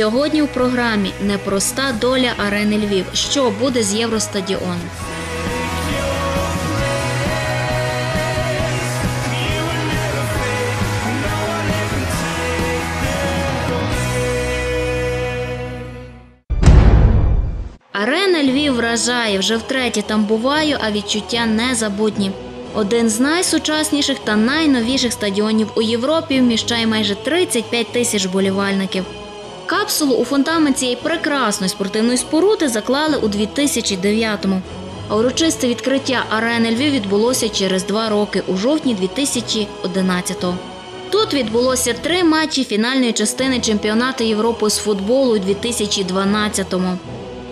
Сьогодні в програмі непроста доля арени Львів. Що буде з Євростадіоном? Арена Львів вражає. Вже втретє там буваю, а відчуття незабутні. Один з найсучасніших та найновіших стадіонів у Європі вміщає майже 35 тисяч болівальників. Капсулу у фундамент цієї прекрасної спортивної споруди заклали у 2009-му. А урочисте відкриття арени Львів відбулося через два роки у жовтні 2011-го. Тут відбулося три матчі фінальної частини чемпіонату Європи з футболу у 2012-му.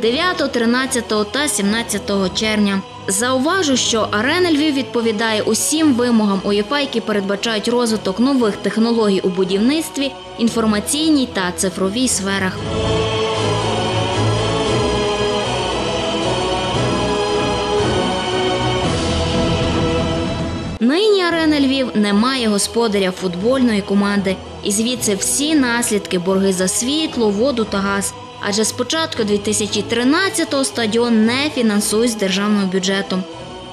9, 13 та 17 червня. Зауважу, що арена Львів відповідає усім вимогам УЄФА, які передбачають розвиток нових технологій у будівництві, інформаційній та цифровій сферах. Нині арена Львів не має господаря футбольної команди, і звідси всі наслідки борги за світло, воду та газ. Адже з початку 2013-го стадіон не фінансують з державного бюджету.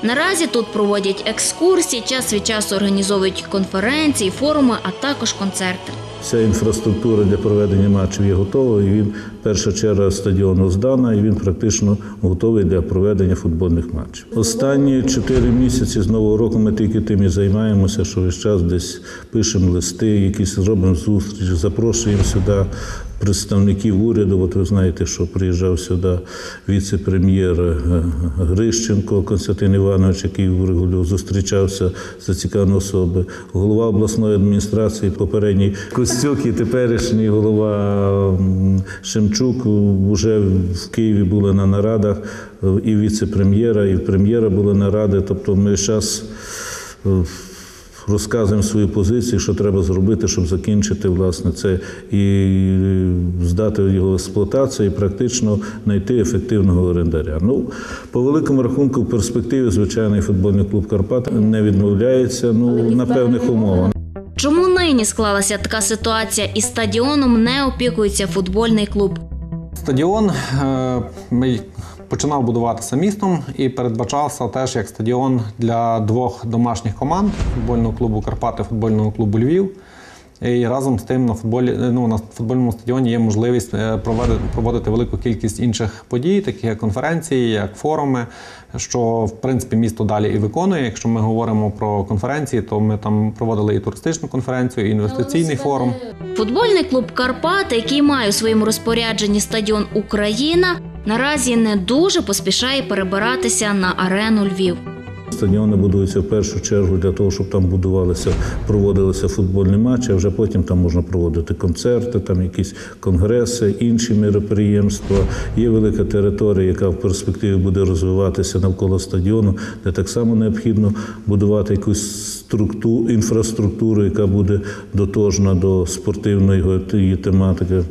Наразі тут проводять екскурсії, час від часу організовують конференції, форуми, а також концерти. Вся інфраструктура для проведення матчів є готова, і він перша черга стадіону здана, і він практично готовий для проведення футбольних матчів. Останні чотири місяці з нового року ми тільки тим і займаємося, що весь час десь пишемо листи, якісь робимо зустріч, запрошуємо сюди представників уряду. От ви знаєте, що приїжджав сюди віце-прем'єр е, Грищенко Константин Іванович, який регулярно зустрічався з зацікавленими особи, голова обласної адміністрації, попередній Костюк і теперішній голова Шемчук вже в Києві були на нарадах е, і віце-прем'єра, і прем'єра були наради. Тобто ми зараз розказуємо свою позицію, що треба зробити, щоб закінчити власне це і здати його в експлуатацію, і практично знайти ефективного орендаря. Ну, по великому рахунку, в перспективі, звичайний футбольний клуб Карпат не відмовляється ну, на певних умовах. Чому нині склалася така ситуація і стадіоном не опікується футбольний клуб? Стадіон е, ми починав будуватися містом і передбачався теж як стадіон для двох домашніх команд футбольного клубу Карпати, футбольного клубу Львів. І разом з тим на футболі ну, на футбольному стадіоні є можливість е, проводити, проводити велику кількість інших подій, таких як конференції, як форуми, що в принципі місто далі і виконує. Якщо ми говоримо про конференції, то ми там проводили і туристичну конференцію, і інвестиційний форум. Футбольний клуб Карпати, який має у своєму розпорядженні стадіон Україна, наразі не дуже поспішає перебиратися на арену Львів. Стадіони будуються в першу чергу для того, щоб там будувалися, проводилися футбольні матчі, а вже потім там можна проводити концерти, там якісь конгреси, інші міроприємства. Є велика територія, яка в перспективі буде розвиватися навколо стадіону, де так само необхідно будувати якусь структуру, інфраструктуру, яка буде дотожна до спортивної тематики.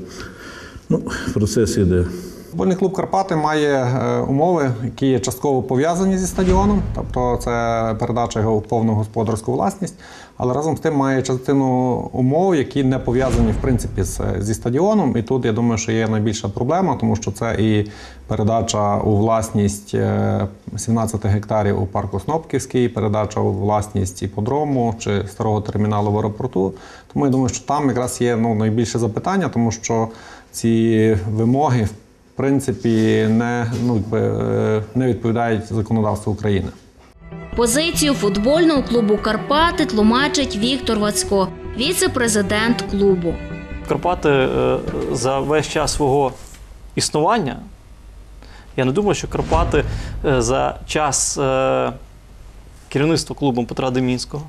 Ну, процес іде. Футбольний клуб Карпати має е, умови, які є частково пов'язані зі стадіоном, тобто це передача його в повну господарську власність, але разом з тим має частину умов, які не пов'язані в принципі зі стадіоном. І тут я думаю, що є найбільша проблема, тому що це і передача у власність е, 17 гектарів у парку Снопківський, передача у власність іподрому чи старого терміналу в аеропорту. Тому я думаю, що там якраз є ну, найбільше запитання, тому що ці вимоги в принципі не, ну, е, не відповідають законодавству України. Позицію футбольного клубу Карпати тлумачить Віктор Вацько, віце-президент клубу. Карпати е, за весь час свого існування. Я не думаю, що Карпати е, за час керівництва клубом Петра Демінського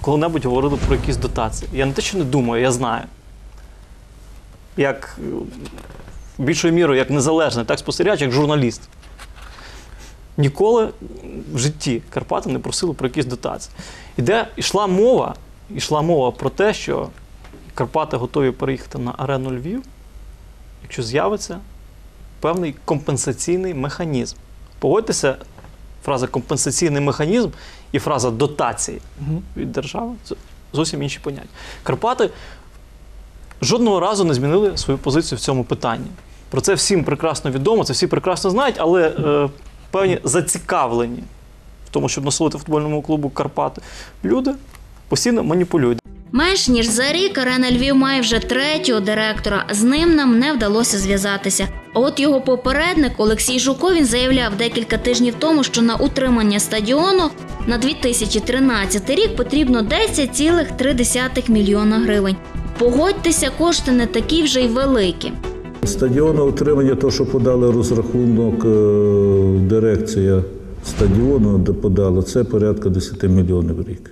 коли-небудь говорили про якісь дотації. Я не те, що не думаю, я знаю. Як більшою мірою як незалежний, так спостерігач, як журналіст. Ніколи в житті Карпати не просили про якісь дотації. Іде, йшла мова, йшла мова про те, що Карпати готові переїхати на арену Львів, якщо з'явиться певний компенсаційний механізм. Погодьтеся, фраза компенсаційний механізм і фраза дотації від держави це зовсім інші поняття. Карпати жодного разу не змінили свою позицію в цьому питанні. Про це всім прекрасно відомо, це всі прекрасно знають, але е, певні зацікавлені в тому, щоб насолити футбольному клубу Карпати, люди постійно маніпулюють. Менш ніж за рік арена Львів має вже третього директора. З ним нам не вдалося зв'язатися. От його попередник Олексій Жуковін заявляв декілька тижнів тому, що на утримання стадіону на 2013 рік потрібно 10,3 мільйона гривень. Погодьтеся, кошти не такі вже й великі. Стадіонне утримання, то, що подали розрахунок е, дирекція стадіону, де подала, це порядка 10 мільйонів в рік.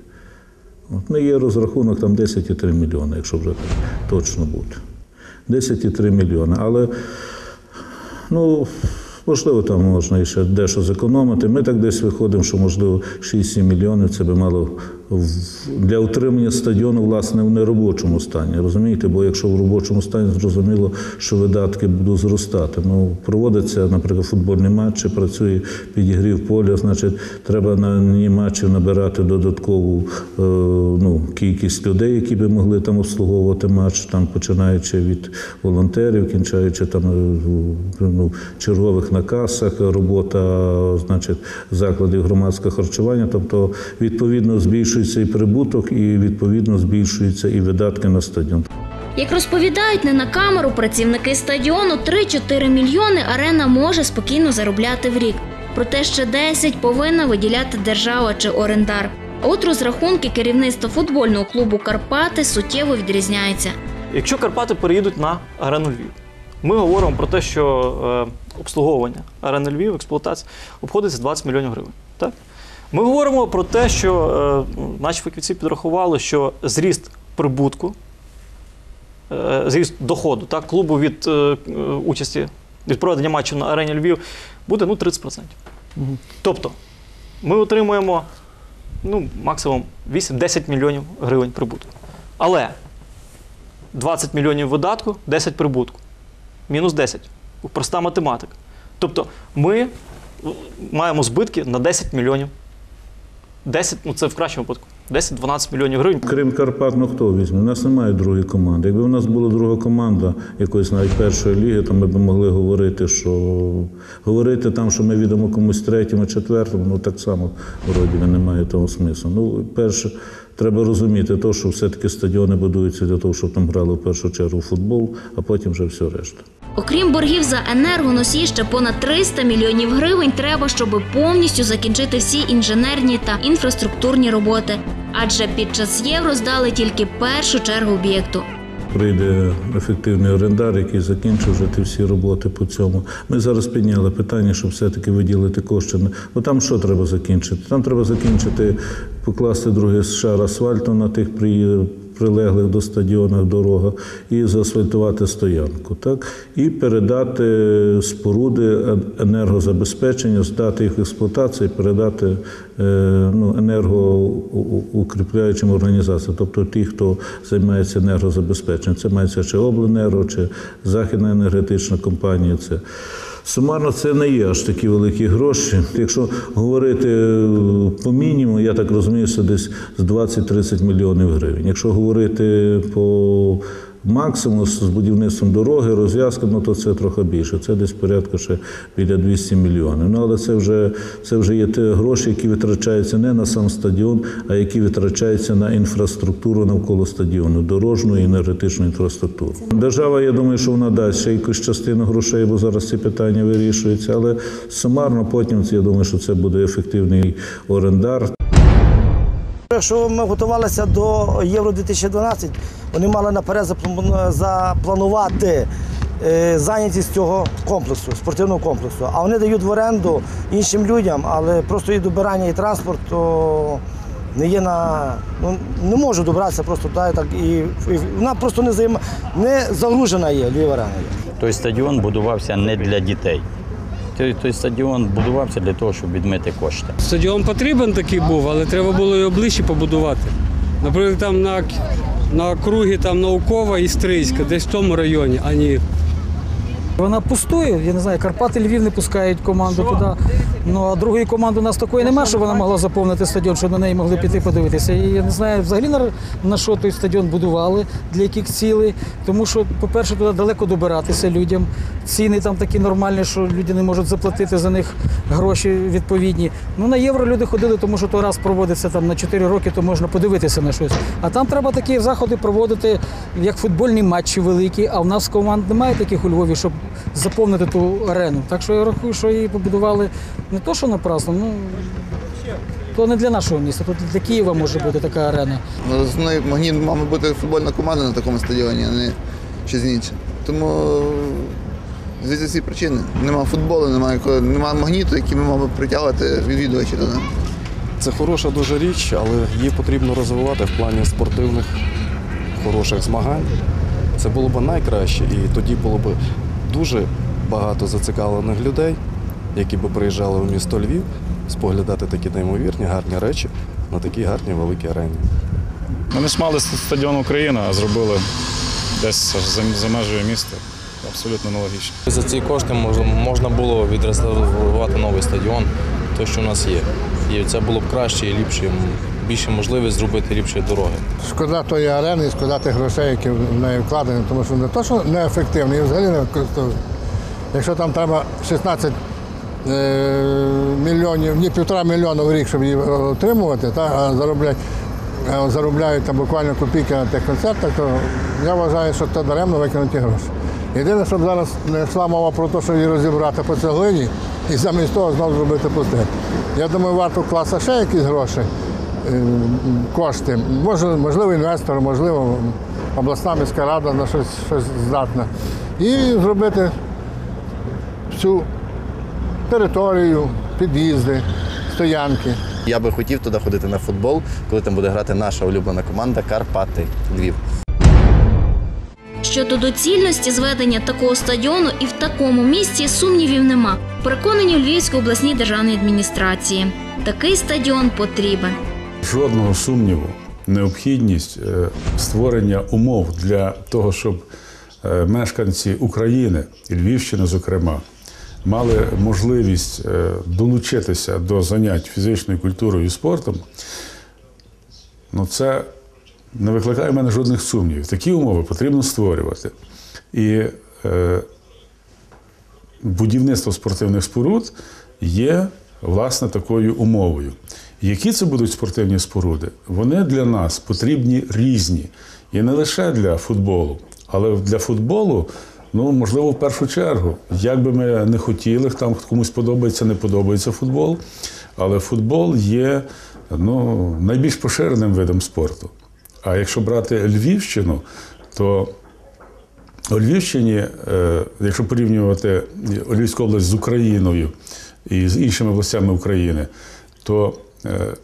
От, ну, є розрахунок там 10,3 мільйони, якщо вже точно бути. 10,3 мільйони. Але ну, можливо, там можна ще дещо зекономити. Ми так десь виходимо, що можливо 6-7 мільйонів це би мало для утримання стадіону, власне, в неробочому стані. Розумієте? Бо якщо в робочому стані, зрозуміло, що видатки будуть зростати. Ну, проводиться, наприклад, футбольний матч, працює підігрів поля, значить, треба на ній матчів набирати додаткову е, ну, кількість людей, які би могли там обслуговувати матч, там починаючи від волонтерів, кінчаючи там е, ну, чергових на касах, робота значить, закладів громадського харчування. Тобто, відповідно, збільшується і прибуток, і відповідно збільшуються і видатки на стадіон. Як розповідають не на камеру працівники стадіону, 3-4 мільйони арена може спокійно заробляти в рік. Проте ще 10 повинна виділяти держава чи орендар. А От розрахунки керівництва футбольного клубу Карпати суттєво відрізняються. Якщо Карпати переїдуть на арену Львів, ми говоримо про те, що е, обслуговування арени Львів, експлуатація обходиться 20 мільйонів гривень. Так? Ми говоримо про те, що е, наші фахівці підрахували, що зріст прибутку, е, зріст доходу так, клубу від е, участі від проведення матчу на арені Львів буде ну, 30%. Тобто ми отримуємо ну, максимум 8-10 мільйонів гривень прибутку. Але 20 мільйонів видатку, 10 прибутку. Мінус 10. Проста математика. Тобто ми маємо збитки на 10 мільйонів. 10, ну це в кращому випадку. 10-12 мільйонів гривень. Крім Карпат, ну хто візьме? У нас немає другої команди. Якби у нас була друга команда якоїсь навіть першої ліги, то ми б могли говорити, що говорити там, що ми відомо комусь третьому, четвертому, ну так само вроді немає того смислу. Ну, перше, треба розуміти, то, що все-таки стадіони будуються для того, щоб там грали в першу чергу футбол, а потім вже все решта. Окрім боргів за енергоносії, ще понад 300 мільйонів гривень треба, щоб повністю закінчити всі інженерні та інфраструктурні роботи. Адже під час євро здали тільки першу чергу об'єкту. Прийде ефективний орендар, який закінчив вже ті всі роботи по цьому. Ми зараз підняли питання, щоб все-таки виділити кошти. Бо там що треба закінчити? Там треба закінчити, покласти другий шар асфальту на тих при- прилеглих до стадіонах дорогах і заасфальтувати стоянку. Так? І передати споруди енергозабезпечення, здати їх в експлуатацію, передати е, ну, енергоукріпляючим організаціям, тобто ті, хто займається енергозабезпеченням. Це мається чи обленерго, чи західна енергетична компанія. Це. Сумарно це не є аж такі великі гроші. Якщо говорити е, по мінімуму, я так розумію, це десь з 20-30 мільйонів гривень. Якщо говорити по максимуму з будівництвом дороги, розв'язками, ну, то це трохи більше. Це десь порядка ще біля 200 мільйонів. Ну але це вже це вже є ті гроші, які витрачаються не на сам стадіон, а які витрачаються на інфраструктуру навколо стадіону, дорожню і енергетичну інфраструктуру. Держава, я думаю, що вона дасть ще якусь частину грошей, бо зараз ці питання вирішуються. Але сумарно потім я думаю, що це буде ефективний орендар. Якщо ми готувалися до Євро 2012, вони мали наперед запланувати е, зайнятість цього комплексу, спортивного комплексу. А вони дають в оренду іншим людям, але просто і добирання, і транспорт то не є на. Ну, не можу добратися просто туди, так і, і вона просто не займа, не загружена є Львів арена. Той стадіон будувався не для дітей. Той, стадіон будувався для того, щоб відмити кошти. Стадіон потрібен такий був, але треба було його ближче побудувати. Наприклад, там на, на округі там наукова і Стрийська, десь в тому районі, а не Вона пустує, я не знаю, Карпати Львів не пускають команду туди. Ну а другої команди у нас такої немає, щоб вона могла заповнити стадіон, щоб на неї могли піти подивитися. І я не знаю взагалі на, на що той стадіон будували, для яких цілей. Тому що, по-перше, туди далеко добиратися людям. Ціни там такі нормальні, що люди не можуть заплатити за них гроші відповідні. Ну на євро люди ходили, тому що то раз проводиться там на 4 роки, то можна подивитися на щось. А там треба такі заходи проводити, як футбольні матчі великі. А в нас команд немає таких у Львові, щоб заповнити ту арену. Так що я рахую, що її побудували не то, що напрасно, ну то не для нашого міста, то для Києва може бути така арена. Ну, Основний магніт мав бути футбольна команда на такому стадіоні, а не щось інше. Тому звідси всі причини. Нема футболу, немає, немає магніту, який ми мали б притягувати відвідувачів туди. Це хороша дуже річ, але її потрібно розвивати в плані спортивних хороших змагань. Це було б найкраще, і тоді було б дуже багато зацікавлених людей, які б приїжджали в місто Львів споглядати такі неймовірні, гарні речі на такій гарній великій арені. Вони ж мали стадіон Україна, а зробили десь за, за межею міста. Абсолютно нелогічно. За ці кошти можна, було відреставрувати новий стадіон, той, що у нас є. І це було б краще і ліпше, більше можливість зробити ліпші дороги. Шкода тої арени і шкода тих грошей, які в неї вкладені, тому що не то, що неефективно, і взагалі не використовують. Якщо там треба 16 е, мільйонів, ні півтора мільйона в рік, щоб її отримувати, та, а зароблять, заробляють там буквально копійки на тих концертах, то я вважаю, що це даремно викинуті гроші. Єдине, щоб зараз не йшла мова про те, що її розібрати по цеглині і замість того знову зробити пусте. Я думаю, варто вкласти ще якісь гроші кошти. Може, можливо, інвестор, можливо, обласна міська рада на щось, щось здатна. І зробити всю територію, під'їзди, стоянки. Я би хотів туди ходити на футбол, коли там буде грати наша улюблена команда Карпати Львів. Щодо доцільності зведення такого стадіону і в такому місці сумнівів нема. Переконані у Львівській обласній державній адміністрації. Такий стадіон потрібен. Жодного сумніву, необхідність е, створення умов для того, щоб е, мешканці України і Львівщини, зокрема, мали можливість е, долучитися до занять фізичною культурою і спортом, ну це не викликає в мене жодних сумнівів. Такі умови потрібно створювати. І будівництво спортивних споруд є власне такою умовою. Які це будуть спортивні споруди? Вони для нас потрібні різні. І не лише для футболу, але для футболу, ну, можливо, в першу чергу. Як би ми не хотіли, там комусь подобається, не подобається футбол, але футбол є ну, найбільш поширеним видом спорту. А якщо брати Львівщину, то у Львівщині, е, якщо порівнювати Львівську область з Україною і з іншими областями України, то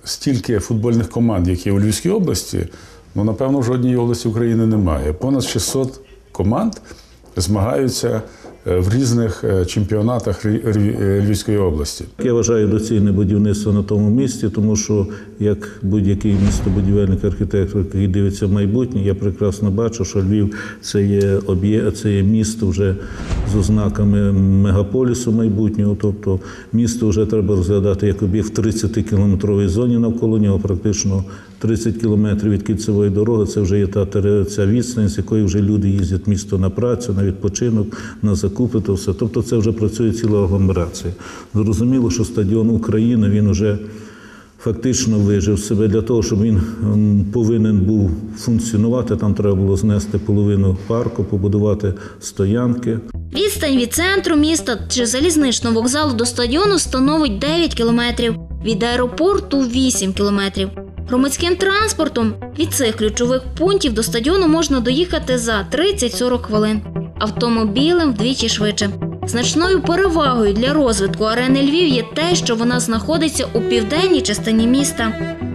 стільки футбольних команд, які у Львівській області, ну, напевно, в жодній області України немає. Понад 600 команд змагаються е, в різних е, чемпіонатах е, Львівської області. Я вважаю доцільне будівництво на тому місці, тому що як будь-який містобудівельник, архітектор, який дивиться в майбутнє, я прекрасно бачу, що Львів це є об'єкт, це є місто вже з ознаками мегаполісу майбутнього. Тобто місто вже треба розглядати як об'єкт в 30-кілометровій зоні навколо нього, практично 30 кілометрів від кільцевої дороги. Це вже є та ця відстань, з якої вже люди їздять місто на працю, на відпочинок, на закупи, то все. Тобто це вже працює ціла агломерація. Зрозуміло, що стадіон України він вже фактично вижив себе для того, щоб він ем, повинен був функціонувати. Там треба було знести половину парку, побудувати стоянки. Відстань від центру міста чи залізничного вокзалу до стадіону становить 9 кілометрів, від аеропорту 8 кілометрів. Громадським транспортом від цих ключових пунктів до стадіону можна доїхати за 30-40 хвилин, автомобілем вдвічі швидше. Значною перевагою для розвитку арени Львів є те, що вона знаходиться у південній частині міста,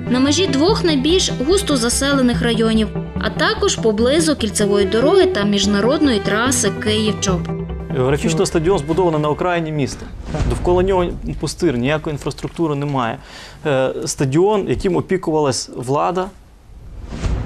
на межі двох найбільш густо заселених районів, а також поблизу кільцевої дороги та міжнародної траси Київ-Чоп. Географічно стадіон збудований на окраїні міста. Довкола нього пустир, ніякої інфраструктури немає. Е, Стадіон, яким опікувалась влада,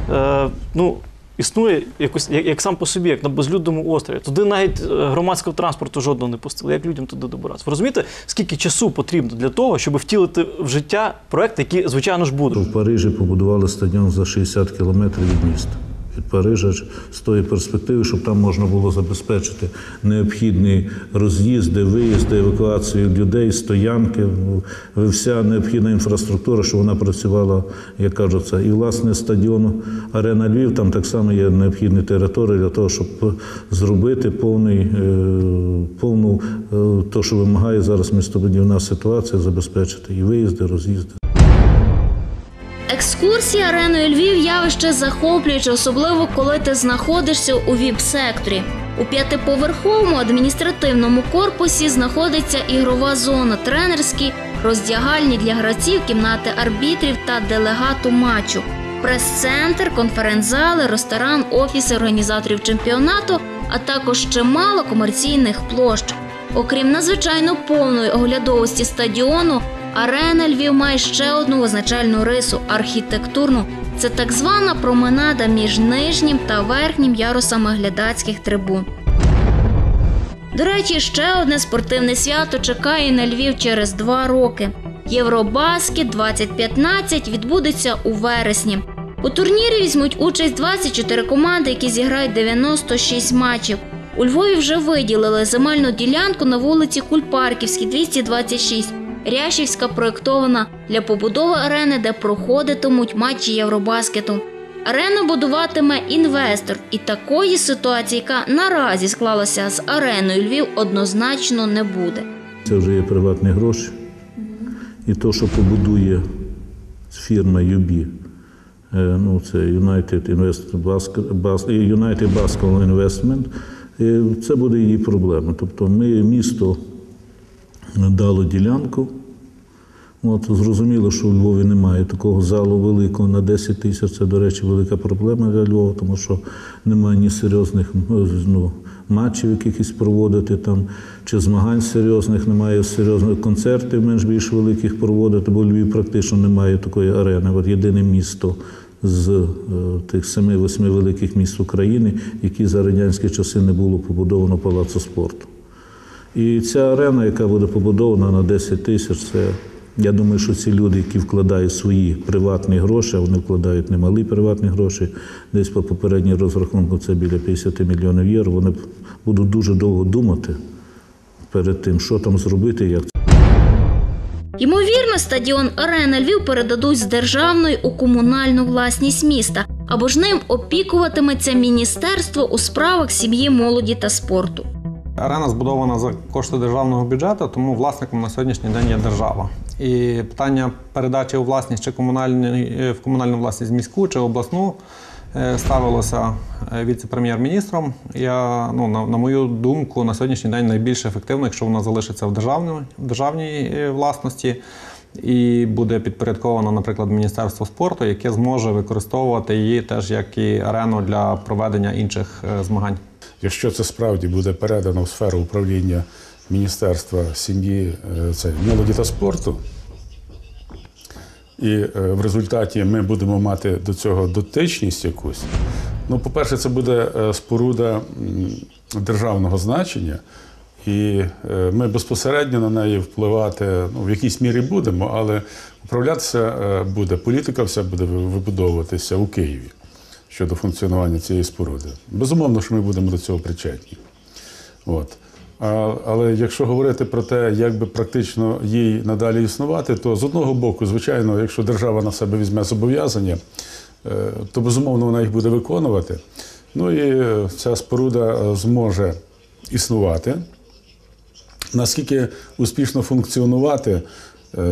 е, ну, існує якось як, як сам по собі, як на безлюдному острові. Туди навіть е, громадського транспорту жодного не пустили. Як людям туди добиратися? Ви розумієте, скільки часу потрібно для того, щоб втілити в життя проект, який, звичайно ж, буде? В Парижі побудували стадіон за 60 кілометрів від міста. Від Парижа з тої перспективи, щоб там можна було забезпечити необхідні роз'їзди, виїзди, евакуацію людей, стоянки, вся необхідна інфраструктура, щоб вона працювала, як кажуть, це. І власне стадіон Арена Львів, там так само є необхідні території для того, щоб зробити повний, е, повну, е, то, що вимагає зараз містобудівна ситуація, забезпечити і виїзди, роз'їзди. Екскурсія ареною Львів явище захоплююче, особливо коли ти знаходишся у віп-секторі. У п'ятиповерховому адміністративному корпусі знаходиться ігрова зона, тренерські, роздягальні для гравців, кімнати арбітрів та делегату матчу, прес-центр, конференц-зали, ресторан, офіси організаторів чемпіонату, а також чимало комерційних площ. Окрім надзвичайно повної оглядовості стадіону, арена Львів має ще одну визначальну рису архітектурну. Це так звана променада між нижнім та верхнім ярусами глядацьких трибун. До речі, ще одне спортивне свято чекає на Львів через два роки. Євробаскет 2015 відбудеться у вересні. У турнірі візьмуть участь 24 команди, які зіграють 96 матчів. У Львові вже виділили земельну ділянку на вулиці Кульпарківській, 226. Рящівська проєктована для побудови арени, де проходитимуть матчі Євробаскету. Арену будуватиме інвестор, і такої ситуації, яка наразі склалася з ареною Львів, однозначно не буде. Це вже є приватні гроші. І то, що побудує фірма UB, е, ну це United Bas- United Basque Investment, е, це буде її проблема. Тобто ми місто дало ділянку. От, зрозуміло, що у Львові немає такого залу великого на 10 тисяч. Це, до речі, велика проблема для Львова, тому що немає ні серйозних ну, матчів якихось проводити там, чи змагань серйозних, немає серйозних концертів менш більш великих проводити, бо Львів практично немає такої арени. От єдине місто з е, тих семи-восьми великих міст України, які за радянські часи не було побудовано палацу спорту. І ця арена, яка буде побудована на 10 тисяч, це я думаю, що ці люди, які вкладають свої приватні гроші, а вони вкладають немалі приватні гроші, десь по попередній розрахунку це біля 50 мільйонів євро, вони будуть дуже довго думати перед тим, що там зробити, як це. Ймовірно, стадіон Арена Львів передадуть з державної у комунальну власність міста, або ж ним опікуватиметься міністерство у справах сім'ї, молоді та спорту. Арена збудована за кошти державного бюджету, тому власником на сьогоднішній день є держава. І питання передачі у власність чи е, в комунальну власність міську чи обласну е, ставилося е, віце-прем'єр-міністром. Я, ну, на, на мою думку, на сьогоднішній день найбільш ефективно, якщо вона залишиться в державній, в державній власності. І буде підпорядковано, наприклад, Міністерство спорту, яке зможе використовувати її теж як і арену для проведення інших змагань. Якщо це справді буде передано в сферу управління Міністерства сім'ї, е, молоді та спорту, і е, в результаті ми будемо мати до цього дотичність якусь. Ну, по-перше, це буде е, споруда державного значення, і ми безпосередньо на неї впливати ну, в якійсь мірі будемо, але управлятися буде, політика вся буде вибудовуватися у Києві щодо функціонування цієї споруди. Безумовно, що ми будемо до цього причетні. От. Але якщо говорити про те, як би практично їй надалі існувати, то з одного боку, звичайно, якщо держава на себе візьме зобов'язання, е, то безумовно вона їх буде виконувати. Ну і е, ця споруда е, зможе існувати. Наскільки успішно функціонувати,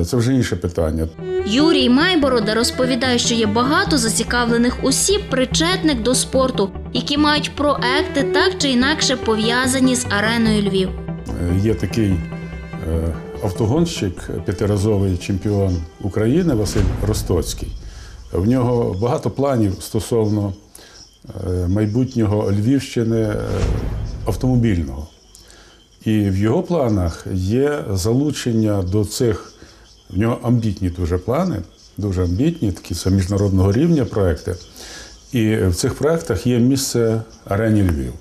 це вже інше питання. Юрій Майборода розповідає, що є багато зацікавлених осіб, причетних до спорту, які мають проекти так чи інакше пов'язані з ареною Львів. Е, Є такий е, автогонщик, п'ятиразовий чемпіон України Василь Ростоцький. В нього багато планів стосовно е, майбутнього Львівщини автомобільного. І в його планах є залучення до цих, в нього амбітні дуже плани, дуже амбітні, такі це міжнародного рівня проекти. І в цих проєктах є місце арені Львів.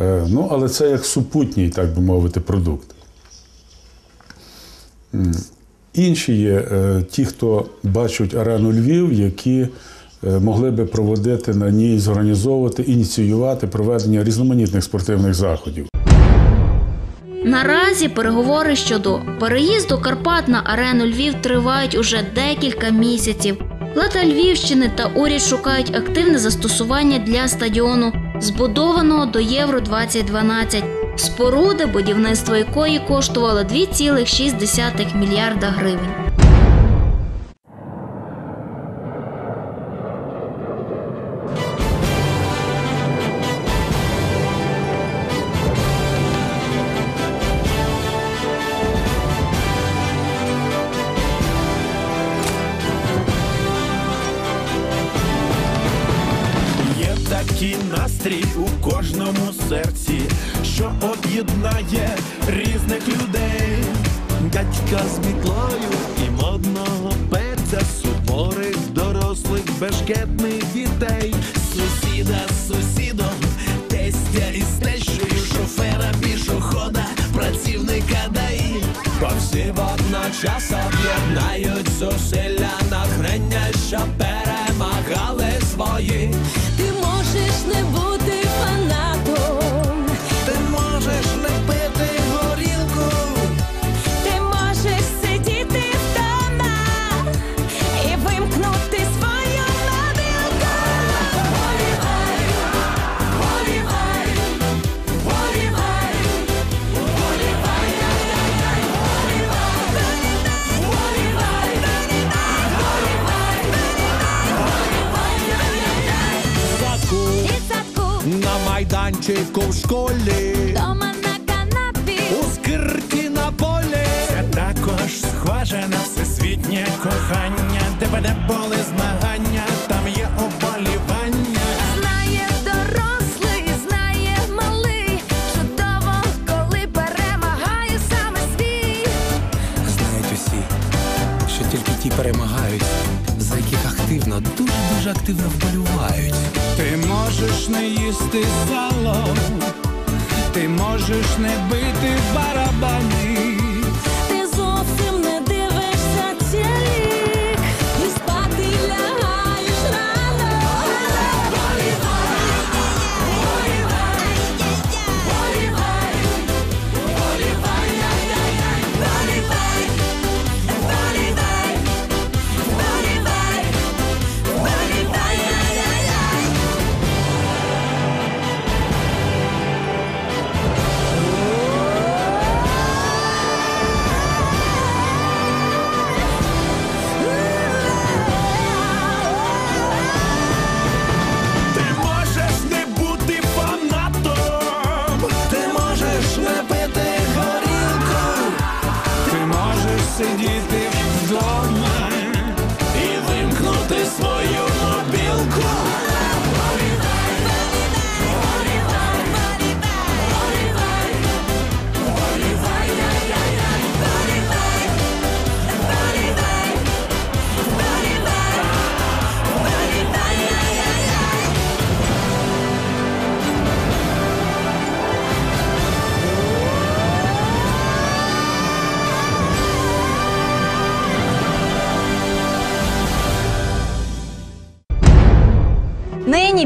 Е, Ну, але це як супутній, так би мовити, продукт. Інші є е, ті, хто бачать арену Львів, які е, могли би проводити на ній, зорганізовувати, ініціювати проведення різноманітних спортивних заходів. Наразі переговори щодо переїзду Карпат на арену Львів тривають уже декілька місяців. Влада Львівщини та уряд шукають активне застосування для стадіону, збудованого до Євро 2012 споруди, будівництво якої коштувало 2,6 мільярда гривень. Є настрій у кожному серці, що об'єднає різних людей. Дядька з мітлою і модного пеця, суворих дорослих бешкетних дітей, сусіда з сусідом, тестя із тещою, шофера, пішохода, працівника ДАІ. Бо всі водночас об'єднають зусилля активно, дуже дуже активно вболівають. Ти можеш не їсти сало, ти можеш не бити барабани.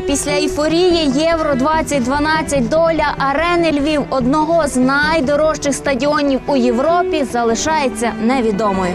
Після ейфорії Євро 2012 доля арени Львів, одного з найдорожчих стадіонів у Європі, залишається невідомою.